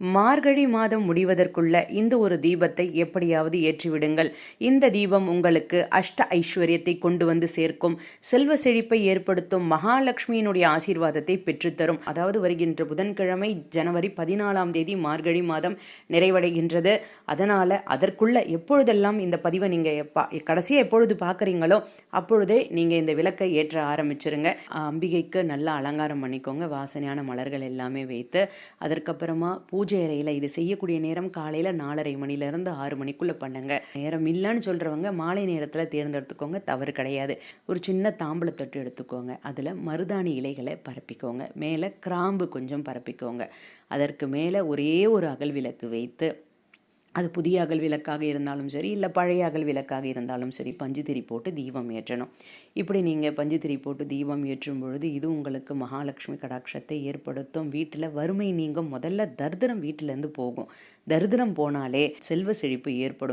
மார்கழி மாதம் முடிவதற்குள்ள இந்த ஒரு தீபத்தை எப்படியாவது ஏற்றிவிடுங்கள். இந்த தீபம் உங்களுக்கு அஷ்ட ஐஸ்வர்யத்தை கொண்டு வந்து சேர்க்கும். செல்வ செழிப்பை ஏற்படுத்தும் மகாலட்சுமியினுடைய ஆசீர்வாதத்தை பெற்றுத்தரும். அதாவது வருகின்ற புதன்கிழமை ஜனவரி பதினாலாம் தேதி மார்கழி மாதம் நிறைவடைகின்றது. அதனால் அதற்குள்ள எப்பொழுதெல்லாம் இந்த பதிவை நீங்கள் பா கடைசியாக எப்பொழுது பார்க்குறீங்களோ அப்பொழுதே நீங்கள் இந்த விளக்கை ஏற்ற ஆரம்பிச்சிருங்க. அம்பிகைக்கு நல்லா அலங்காரம் பண்ணிக்கோங்க. வாசனையான மலர்கள் எல்லாமே வைத்து அதற்கப்புறமா பூஜை பூஜை அறையில் இது செய்யக்கூடிய நேரம் காலையில் நாலரை மணிலேருந்து ஆறு மணிக்குள்ளே பண்ணுங்க. நேரம் இல்லைன்னு சொல்கிறவங்க மாலை நேரத்தில் தேர்ந்தெடுத்துக்கோங்க. தவறு கிடையாது. ஒரு சின்ன தாம்பளத்தொட்டு எடுத்துக்கோங்க. அதில் மருதாணி இலைகளை பரப்பிக்கோங்க. மேலே கிராம்பு கொஞ்சம் பரப்பிக்கோங்க. அதற்கு மேலே ஒரே ஒரு அகல் விளக்கு வைத்து அது புதிய அகல் விளக்காக இருந்தாலும் சரி இல்லை பழைய அகல் விளக்காக இருந்தாலும் சரி பஞ்சுத்திரி போட்டு தீபம் ஏற்றணும். இப்படி நீங்கள் பஞ்சுத்திரி போட்டு தீபம் ஏற்றும் பொழுது இது உங்களுக்கு மகாலட்சுமி கடாட்சத்தை ஏற்படுத்தும். வீட்டில் வறுமை நீங்கும். முதல்ல தரித்திரம் வீட்டிலேருந்து போகும். தரித்திரம் போனாலே செல்வ செழிப்பு ஏற்படும்.